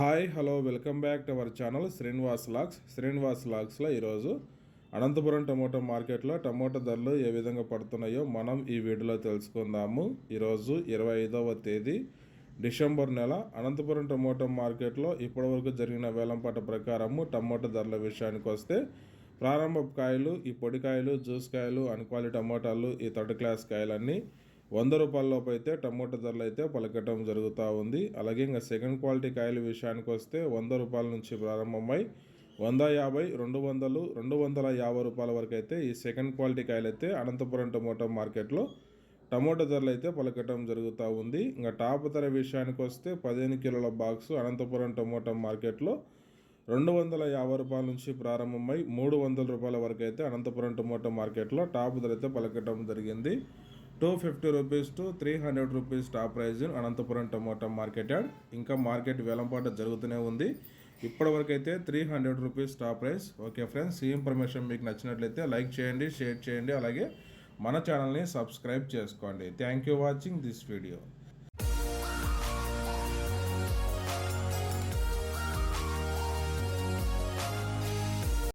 Hi hello welcome back to our channel Srinivas lakhs Srinivas లాక్స్లో ఈరోజు Anantapuram tomato మార్కెట్లో టమోటా ధరలు ఏ విధంగా పడుతున్నాయో మనం ఈ వీడియోలో తెలుసుకుందాము. ఈరోజు ఇరవై ఐదవ తేదీ డిసెంబర్ నెల. అనంతపురం టమోటా మార్కెట్లో ఇప్పటివరకు జరిగిన వేలంపాట ప్రకారము టమోటా ధరల విషయానికి వస్తే ప్రారంభ కాయలు ఈ పొడికాయలు జ్యూస్ కాయలు అన్క్వాలిటీ టమోటాలు ఈ థర్డ్ క్లాస్ కాయలన్నీ వంద రూపాయలలోపు అయితే టమోటా ధరలు అయితే పలకటం జరుగుతూ ఉంది. అలాగే ఇంకా సెకండ్ క్వాలిటీ కాయల విషయానికి వస్తే వంద రూపాయల నుంచి ప్రారంభమై వంద యాభై రెండు వందలు రెండు వందల యాభై రూపాయల వరకు అయితే ఈ సెకండ్ క్వాలిటీ కాయలు అయితే అనంతపురం టమోటా మార్కెట్లో టమోటా ధరలు అయితే పలకటం జరుగుతూ ఉంది. ఇంకా టాప్ ధర విషయానికి వస్తే పదిహేను కిలోల బాక్స్ అనంతపురం టమోటా మార్కెట్లో రెండు వందల యాభై రూపాయల నుంచి ప్రారంభమై మూడు వందల రూపాయల వరకు అయితే అనంతపురం టమోటా మార్కెట్లో టాప్ ధర అయితే పలకటం జరిగింది. Two fifty rupees to three hundred rupees top prize Anantapuram tomato market yard ఇంకా మార్కెట్ వేలంపాట జరుగుతూనే ఉంది. ఇప్పటివరకు అయితే three hundred rupees top price okay friends ఈ ఇన్ఫర్మేషన్ మీకు నచ్చినట్లయితే లైక్ చేయండి షేర్ చేయండి. అలాగే మన ఛానల్ని సబ్స్క్రైబ్ చేసుకోండి. Thank you watching this video.